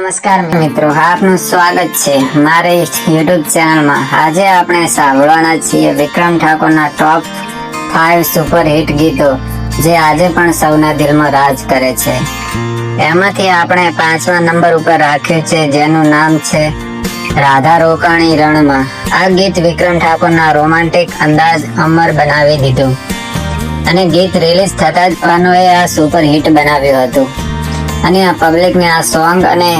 નમસ્કાર મિત્રો, આપનું સ્વાગત છે મારે યુટ્યુબ ચેનલમાં. આજે આપણે સાંભળવાના છીએ વિક્રમ ઠાકોરના ટોપ ફાઇવ સુપર હિટ ગીતો, જે આજે પણ સૌના દિલમાં રાજ કરે છે. એમાંથી આપણે પાંચમા નંબર ઉપર રાખ્યું છે, જેનું નામ છે રાધા રોકાણી રણમાં. આ ગીત વિક્રમ ઠાકોરના રોમાન્ટિક અંદાજ અમર બનાવી દીધું. અને ગીત રિલીઝ થતા જ અનુએ આ સુપર હિટ બનાવ્યું હતું. અને આ પબ્લિકને આ સોંગ અને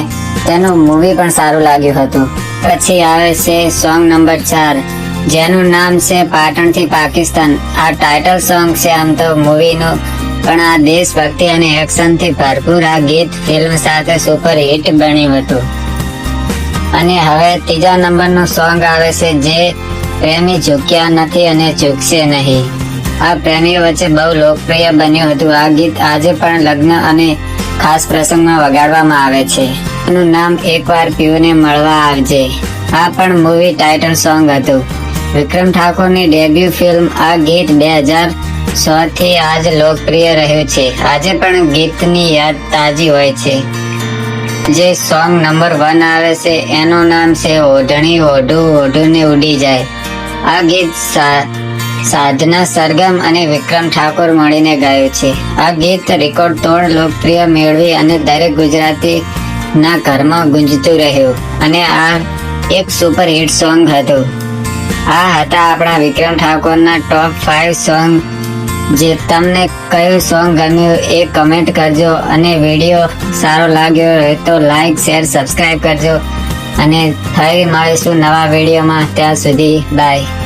તેનું મૂવી પણ સારું લાગ્યું હતું. પછી આવે છે સોંગ નંબર ચાર, જેનું નામ છે પાટણથી પાકિસ્તાન. આ ટાઇટલ સોંગ છે આમ તો મૂવીનું પણ આ દેશભક્તિ અને એક્શનથી ભરપૂર આ ગીત ફિલ્મ સાથે સુપર હિટ બન્યું હતું. અને હવે ત્રીજા નંબરનું સોંગ આવે છે જે પ્રેમી ઝૂક્યા નથી અને ઝૂકશે નહીં. આ પ્રેમીઓ વચ્ચે બહુ લોકપ્રિય બન્યું હતું. આ ગીત આજે પણ લગ્ન અને ખાસ પ્રસંગમાં વગાડવામાં આવે છે. એનું નામ એકવાર પીઓને મળવા આવજે. આ પણ મૂવી ટાઇટલ સોંગ હતું. વિક્રમ ઠાકોરની ડેબ્યુ ફિલ્મ આ ગીત બે હજાર સો થી આજ લોકપ્રિય રહ્યું છે. આજે પણ ગીતની યાદ તાજી હોય છે. જે સોંગ નંબર વન આવે છે, એનું નામ છે, ઓઢણી ઓઢું ઓઢું ઉડી જાય. આ ગીત સા- સાધના, સરગમ અને વિક્રમ ઠાકોર મળીને ગાયું છે. આ ગીત રેકોર્ડ તોડ લોકપ્રિય મેળવી અને દરેક ગુજરાતી ના ઘરમાં ગુંજતું રહ્યું. અને આ એક સુપર હિટ સોંગ હતું. આ હતા આપણા વિક્રમ ઠાકોરના ટોપ ફાઇવ સોંગ. જે તમને કયું સોંગ ગમ્યું એ કમેન્ટ કરજો અને વીડિયો સારો લાગ્યો હોય તો લાઈક શેર સબસ્ક્રાઈબ કરજો. અને ફરી મળીશું નવા વિડીયોમાં ત્યાં સુધી બાય